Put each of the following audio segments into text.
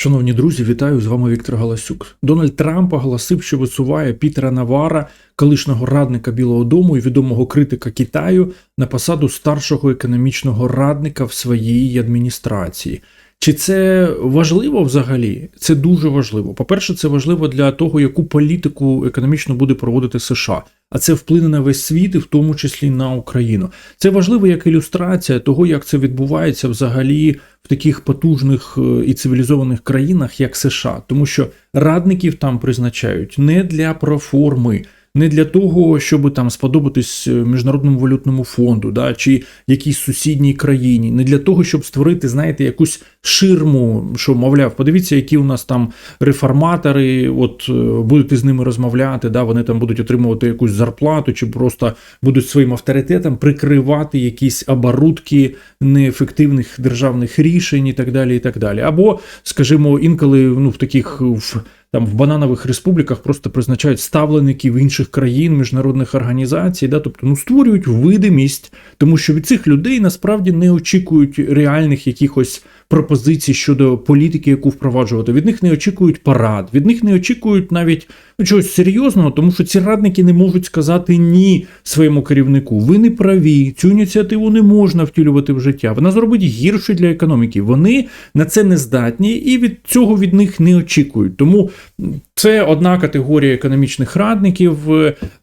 Шановні друзі, вітаю з вами Віктор Галасюк. Дональд Трамп оголосив, що висуває Пітера Навара, колишнього радника Білого Дому і відомого критика Китаю, на посаду старшого економічного радника в своїй адміністрації. Чи це важливо взагалі? Це дуже важливо. По-перше, це важливо для того, яку політику економічно буде проводити США, а це вплине на весь світ, і в тому числі на Україну. Це важливо як ілюстрація того, як це відбувається взагалі в таких потужних е, і цивілізованих країнах, як США, тому що радників там призначають не для проформи. Не для того, щоб там сподобатись е, міжнародному валютному фонду, да, чи якійсь сусідній країні, не для того, щоб створити, знаєте, якусь ширму, що мовляв, подивіться, які у нас там реформатори, от е, будете з ними розмовляти, да, вони там будуть отримувати якусь зарплату, чи просто будуть своїм авторитетом прикривати якісь оборудки неефективних державних рішень і так далі. і так далі. Або, скажімо, інколи ну, в таких в там в бананових республіках просто призначають ставлеників інших країн, міжнародних організацій, да, тобто ну, створюють видимість, тому що від цих людей насправді не очікують реальних якихось пропозицій щодо політики, яку впроваджувати. Від них не очікують парад, від них не очікують навіть ну, чогось серйозного, тому що ці радники не можуть сказати ні своєму керівнику. Ви не праві, цю ініціативу не можна втілювати в життя. Вона зробить гірше для економіки. Вони на це не здатні і від цього від них не очікують. Тому це одна категорія економічних радників,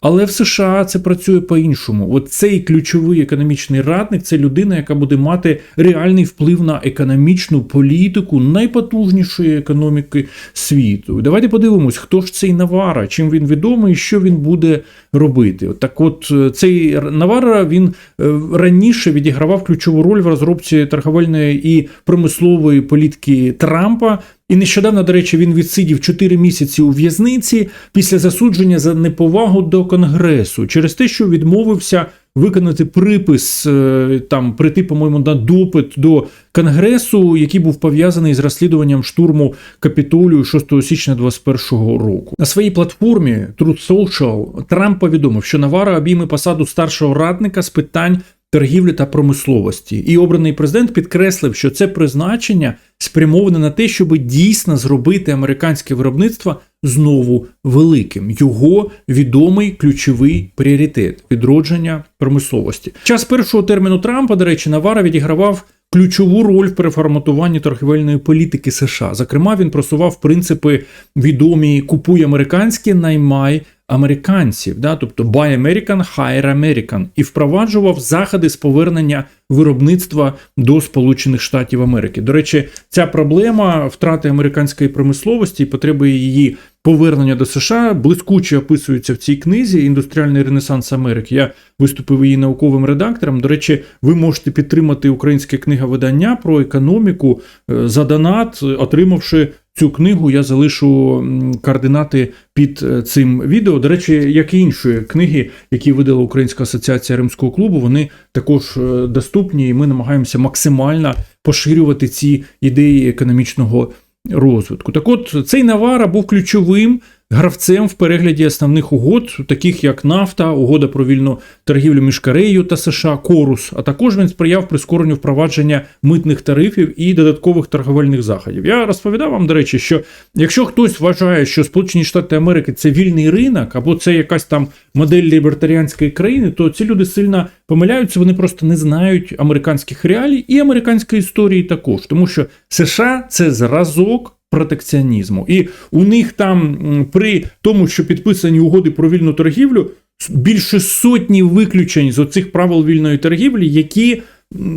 але в США це працює по-іншому. От цей ключовий економічний радник це людина, яка буде мати реальний вплив на економічну політику найпотужнішої економіки світу. Давайте подивимось, хто ж цей Навара, чим він відомий, що він буде робити. Так, от е, цей Навара він е, раніше відігравав ключову роль в розробці торговельної і промислової політики Трампа. І нещодавно, до речі, він відсидів 4 місяці у в'язниці після засудження за неповагу до Конгресу через те, що відмовився виконати припис е, там прийти, по-моєму, на допит до Конгресу, який був пов'язаний з розслідуванням штурму капітолію 6 січня 2021 року. На своїй платформі Truth Social Трамп повідомив, що Навара обійме посаду старшого радника з питань торгівлі та промисловості. І обраний президент підкреслив, що це призначення спрямоване на те, щоб дійсно зробити американське виробництво знову великим. Його відомий ключовий пріоритет відродження промисловості. Час першого терміну Трампа, до речі, Навара відігравав. Ключову роль в переформатуванні торгівельної політики США. Зокрема, він просував принципи відомі купуй американське, наймай американців, да, тобто Buy American, Hire American, і впроваджував заходи з повернення виробництва до Сполучених Штатів Америки. До речі, ця проблема втрати американської промисловості і потреби її повернення до США блискуче описується в цій книзі Індустріальний Ренесанс Америки. Я виступив її науковим редактором. До речі, ви можете підтримати українське книговидання про економіку е, за донат, отримавши. Цю книгу я залишу координати під е, цим відео. До речі, як і інші книги, які видала Українська асоціація Римського клубу, вони також е, доступні, і ми намагаємося максимально поширювати ці ідеї економічного розвитку. Так от цей Навара був ключовим гравцем в перегляді основних угод, таких як нафта, угода про вільну торгівлю між Кореєю та США, Корус. А також він сприяв прискоренню впровадження митних тарифів і додаткових торговельних заходів. Я розповідав вам, до речі, що якщо хтось вважає, що Сполучені Штати Америки це вільний ринок, або це якась там модель лібертаріанської країни, то ці люди сильно помиляються, вони просто не знають американських реалій і американської історії також, тому що США це зразок протекціонізму. І у них там при тому, що підписані угоди про вільну торгівлю, більше сотні виключень з оцих правил вільної торгівлі, які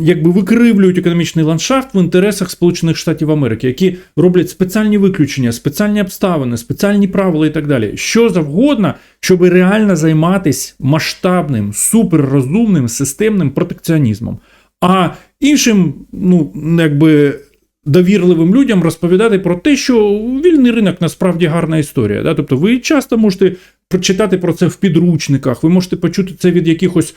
якби викривлюють економічний ландшафт в інтересах Сполучених Штатів Америки, які роблять спеціальні виключення, спеціальні обставини, спеціальні правила і так далі. Що завгодно, щоб реально займатися масштабним, суперрозумним системним протекціонізмом. А іншим, ну якби довірливим людям розповідати про те, що вільний ринок насправді гарна історія. Да? Тобто ви часто можете прочитати про це в підручниках. Ви можете почути це від якихось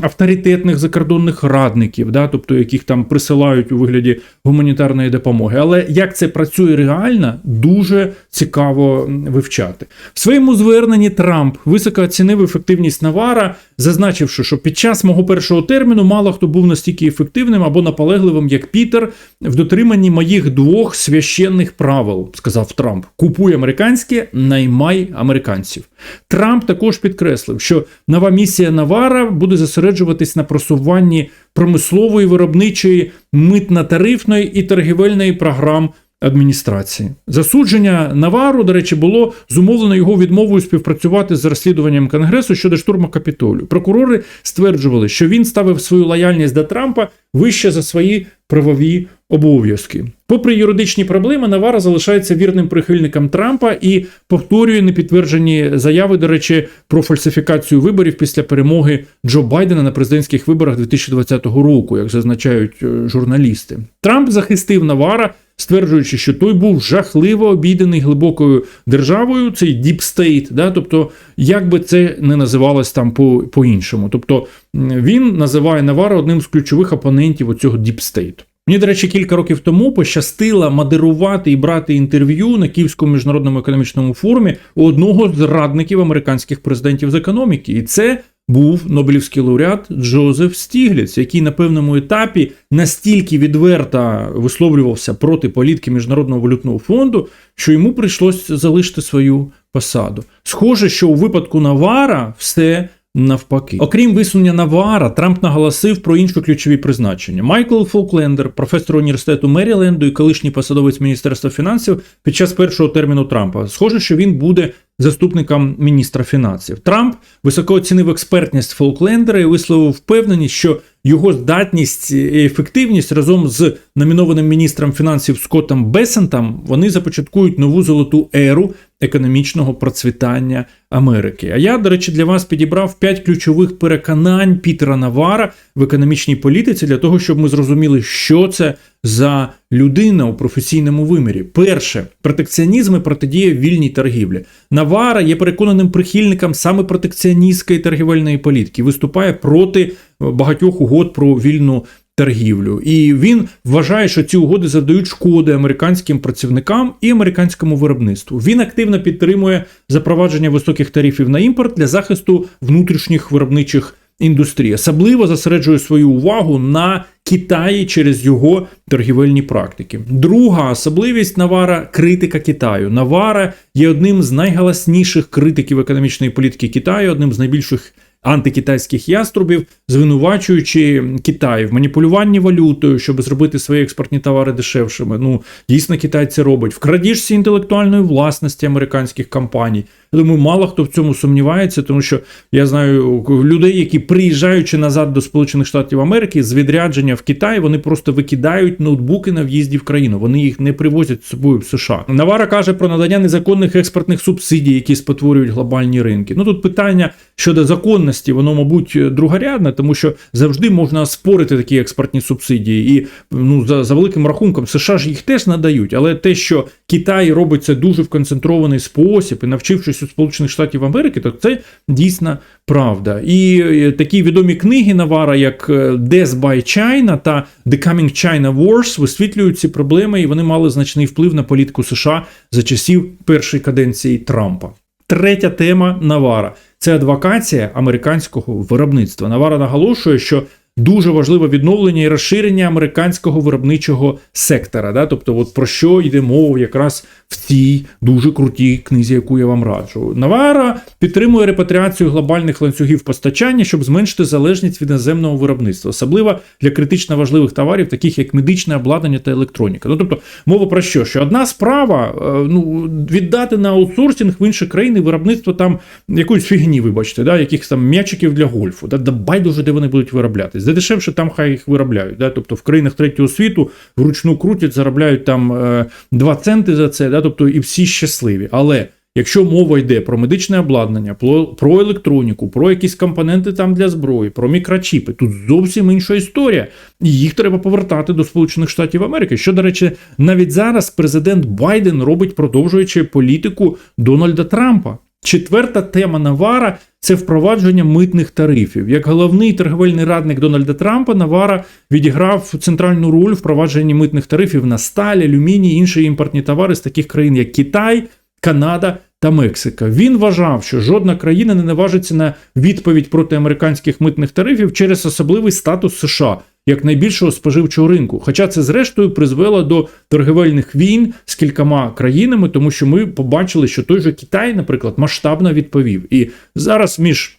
авторитетних закордонних радників, да, тобто яких там присилають у вигляді гуманітарної допомоги. Але як це працює реально, дуже цікаво вивчати. В своєму зверненні Трамп високо оцінив ефективність Навара, зазначивши, що під час мого першого терміну мало хто був настільки ефективним або наполегливим, як Пітер, в дотриманні моїх двох священних правил, сказав Трамп: купуй американське, наймай американців. Трамп також підкреслив, що нова місія Навара буде зосереджуватись на просуванні промислової, виробничої, митно-тарифної і торгівельної програм адміністрації. Засудження Навару, до речі, було зумовлено його відмовою співпрацювати з розслідуванням Конгресу щодо штурму Капітолію. Прокурори стверджували, що він ставив свою лояльність до Трампа вище за свої правові обов'язки. Попри юридичні проблеми, Навара залишається вірним прихильником Трампа і повторює непідтверджені заяви, до речі, про фальсифікацію виборів після перемоги Джо Байдена на президентських виборах 2020 року, як зазначають е, журналісти. Трамп захистив Навара. Стверджуючи, що той був жахливо обійдений глибокою державою, цей State, да, тобто, як би це не називалось там по- по-іншому. Тобто він називає Навара одним з ключових опонентів оцього State. Мені, до речі, кілька років тому пощастило модерувати і брати інтерв'ю на Київському міжнародному економічному форумі у одного з радників американських президентів з економіки. І це був Нобелівський лауреат Джозеф Стігліц, який на певному етапі настільки відверто висловлювався проти політики Міжнародного валютного фонду, що йому прийшлось залишити свою посаду. Схоже, що у випадку Навара все. Навпаки, окрім висунення Навара, Трамп наголосив про інші ключові призначення. Майкл Фолклендер, професор університету Меріленду і колишній посадовець Міністерства фінансів під час першого терміну Трампа. Схоже, що він буде заступником міністра фінансів. Трамп високо оцінив експертність Фолклендера і висловив впевненість, що його здатність і ефективність разом з номінованим міністром фінансів Скоттом Бесентом вони започаткують нову золоту еру економічного процвітання Америки. А я, до речі, для вас підібрав п'ять ключових переконань Пітера Навара в економічній політиці для того, щоб ми зрозуміли, що це за людина у професійному вимірі. Перше, протекціонізм і протидія вільній торгівлі. Навара є переконаним прихильником саме протекціоністської торгівельної політики, виступає проти багатьох угод про вільну торгівлю. І він вважає, що ці угоди завдають шкоди американським працівникам і американському виробництву. Він активно підтримує запровадження високих тарифів на імпорт для захисту внутрішніх виробничих індустрій. Особливо зосереджує свою увагу на Китаї через його торгівельні практики. Друга особливість Навара критика Китаю. Навара є одним з найголосніших критиків економічної політики Китаю, одним з найбільших антикитайських яструбів, звинувачуючи Китай в маніпулюванні валютою, щоб зробити свої експортні товари дешевшими. Ну дійсно Китай це робить в крадіжці інтелектуальної власності американських компаній. Я думаю, мало хто в цьому сумнівається, тому що я знаю людей, які приїжджаючи назад до Сполучених Штатів Америки з відрядження в Китай, вони просто викидають ноутбуки на в'їзді в країну. Вони їх не привозять з собою в США. Навара каже про надання незаконних експортних субсидій, які спотворюють глобальні ринки. Ну тут питання щодо законності, воно, мабуть, другорядне, тому що завжди можна спорити такі експортні субсидії, і ну за, за великим рахунком США ж їх теж надають. Але те, що Китай робить це дуже в концентрований спосіб і навчившись у Сполучених Штатів Америки, то це дійсно правда. І е, такі відомі книги Навара, як е, Death by China та The Coming China Wars, висвітлюють ці проблеми, і вони мали значний вплив на політику США за часів першої каденції Трампа. Третя тема Навара це адвокація американського виробництва. Навара наголошує, що дуже важливе відновлення і розширення американського виробничого сектора. Да? Тобто, от про що йде мова якраз в цій дуже крутій книзі, яку я вам раджу. Навара підтримує репатріацію глобальних ланцюгів постачання, щоб зменшити залежність від іноземного виробництва, особливо для критично важливих товарів, таких як медичне обладнання та електроніка. Ну тобто, мова про що? Що одна справа е, ну, віддати на аутсорсинг в інші країни виробництво там якоїсь фігні, вибачте, да? якихось там м'ячиків для гольфу. Да? Байдуже, де вони будуть вироблятись. Де дешевше, там хай їх виробляють. Да? Тобто в країнах третього світу вручну крутять, заробляють там е, 2 центи за це, да? тобто і всі щасливі. Але якщо мова йде про медичне обладнання, про електроніку, про якісь компоненти там для зброї, про мікрочіпи, тут зовсім інша історія. І їх треба повертати до Сполучених Штатів Америки. Що, до речі, навіть зараз президент Байден робить, продовжуючи політику Дональда Трампа. Четверта тема Навара це впровадження митних тарифів. Як головний торговельний радник Дональда Трампа, Навара відіграв центральну роль впровадженні митних тарифів на сталь, алюміній, інші імпортні товари з таких країн, як Китай, Канада та Мексика. Він вважав, що жодна країна не наважиться на відповідь проти американських митних тарифів через особливий статус США як найбільшого споживчого ринку. Хоча це зрештою призвело до торгівельних війн з кількома країнами, тому що ми побачили, що той же Китай, наприклад, масштабно відповів. І зараз між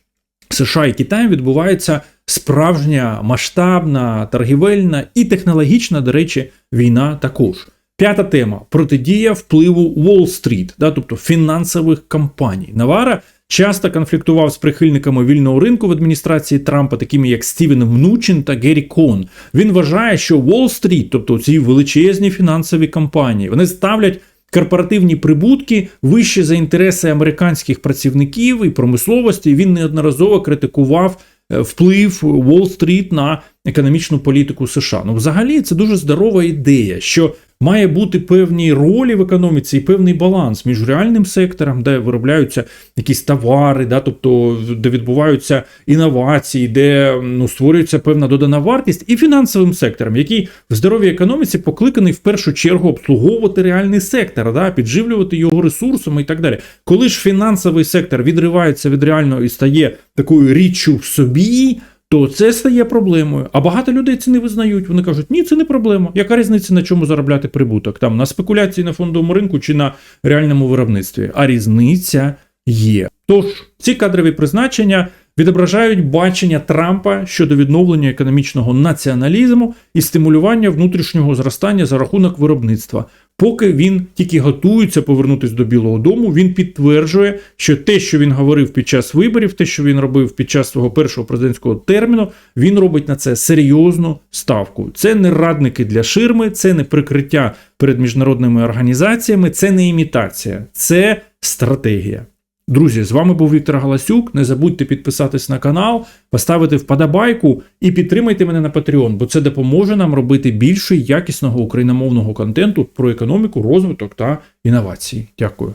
США і Китаєм відбувається справжня масштабна торгівельна і технологічна, до речі, війна також. П'ята тема протидія впливу Уолл-стріт, да, тобто фінансових компаній. Навара часто конфліктував з прихильниками вільного ринку в адміністрації Трампа, такими як Стівен Мнучин та Геррі Кон. Він вважає, що Уолл-стріт, тобто ці величезні фінансові компанії, вони ставлять корпоративні прибутки вище за інтереси американських працівників і промисловості. Він неодноразово критикував е, вплив Уолл-стріт на економічну політику США. Ну, взагалі, це дуже здорова ідея, що має бути певні ролі в економіці і певний баланс між реальним сектором, де виробляються якісь товари, да, тобто де відбуваються інновації, де ну, створюється певна додана вартість, і фінансовим сектором, який в здоровій економіці покликаний в першу чергу обслуговувати реальний сектор, да, підживлювати його ресурсами і так далі. Коли ж фінансовий сектор відривається від реального і стає такою річчю в собі то це стає проблемою. А багато людей це не визнають. Вони кажуть, ні, це не проблема. Яка різниця на чому заробляти прибуток? Там на спекуляції на фондовому ринку чи на реальному виробництві. А різниця є. Тож ці кадрові призначення відображають бачення Трампа щодо відновлення економічного націоналізму і стимулювання внутрішнього зростання за рахунок виробництва. Поки він тільки готується повернутися до Білого Дому, він підтверджує, що те, що він говорив під час виборів, те, що він робив під час свого першого президентського терміну, він робить на це серйозну ставку. Це не радники для ширми, це не прикриття перед міжнародними організаціями, це не імітація, це стратегія. Друзі, з вами був Віктор Галасюк. Не забудьте підписатись на канал, поставити вподобайку і підтримайте мене на Patreon, бо це допоможе нам робити більше якісного україномовного контенту про економіку, розвиток та інновації. Дякую.